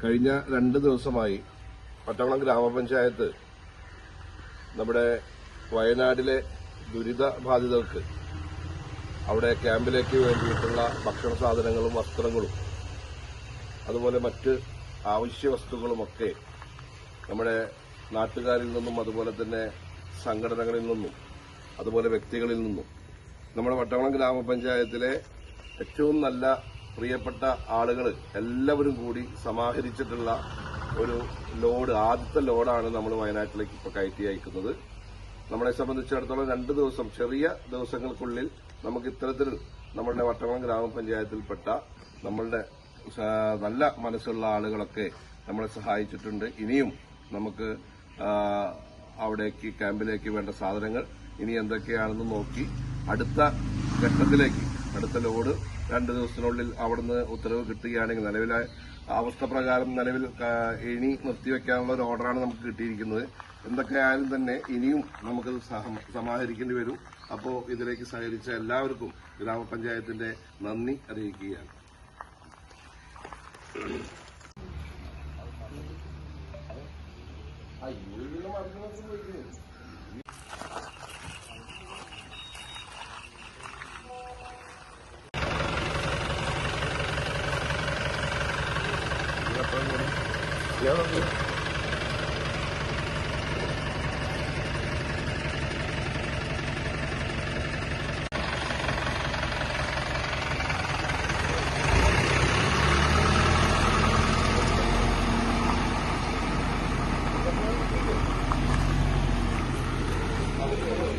കഴിഞ്ഞ രണ്ട് ദിവസമായി പട്ടവളം ഗ്രാമപഞ്ചായത്ത് നമ്മുടെ വയനാടിലെ ദുരിത ബാധിതർക്ക് അവിടെ ക്യാമ്പിലേക്ക് വേണ്ടിയിട്ടുള്ള ഭക്ഷണ സാധനങ്ങളും വസ്ത്രങ്ങളും അതുപോലെ മറ്റ് ആവശ്യ വസ്തുക്കളുമൊക്കെ നമ്മുടെ നാട്ടുകാരിൽ നിന്നും അതുപോലെ തന്നെ സംഘടനകളിൽ നിന്നും അതുപോലെ വ്യക്തികളിൽ നിന്നും നമ്മുടെ വട്ടവളം ഗ്രാമപഞ്ചായത്തിലെ ഏറ്റവും നല്ല പ്രിയപ്പെട്ട ആളുകൾ എല്ലാവരും കൂടി സമാഹരിച്ചിട്ടുള്ള ഒരു ലോഡ് ആദ്യത്തെ ലോഡാണ് നമ്മൾ വയനാട്ടിലേക്ക് ഇപ്പോൾ കയറ്റി അയക്കുന്നത്. നമ്മളെ സംബന്ധിച്ചിടത്തോളം രണ്ട് ദിവസം ചെറിയ ദിവസങ്ങൾക്കുള്ളിൽ നമുക്ക് ഇത്തരത്തിൽ നമ്മളുടെ വട്ടവളം ഗ്രാമപഞ്ചായത്തിൽപ്പെട്ട നമ്മളുടെ നല്ല മനസ്സുള്ള ആളുകളൊക്കെ നമ്മളെ സഹായിച്ചിട്ടുണ്ട്. ഇനിയും നമുക്ക് അവിടേക്ക് ക്യാമ്പിലേക്ക് വേണ്ട സാധനങ്ങൾ ഇനി എന്തൊക്കെയാണെന്ന് നോക്കി അടുത്ത ഘട്ടത്തിലേക്ക് അടുത്ത ലോഡ് രണ്ട് ദിവസത്തിനുള്ളിൽ അവിടുന്ന് ഉത്തരവ് കിട്ടുകയാണെങ്കിൽ നിലവിലെ അവസ്ഥ പ്രകാരം നിലവിൽ ഇനി നിർത്തിവെക്കാനുള്ള ഒരു ഓർഡറാണ് നമുക്ക് കിട്ടിയിരിക്കുന്നത്. എന്തൊക്കെയായാലും തന്നെ ഇനിയും നമുക്ക് സമാഹരിക്കേണ്ടി വരും. അപ്പോൾ ഇതിലേക്ക് സഹകരിച്ച എല്ലാവർക്കും ഗ്രാമപഞ്ചായത്തിന്റെ നന്ദി അറിയിക്കുകയാണ്. diálogo. Thank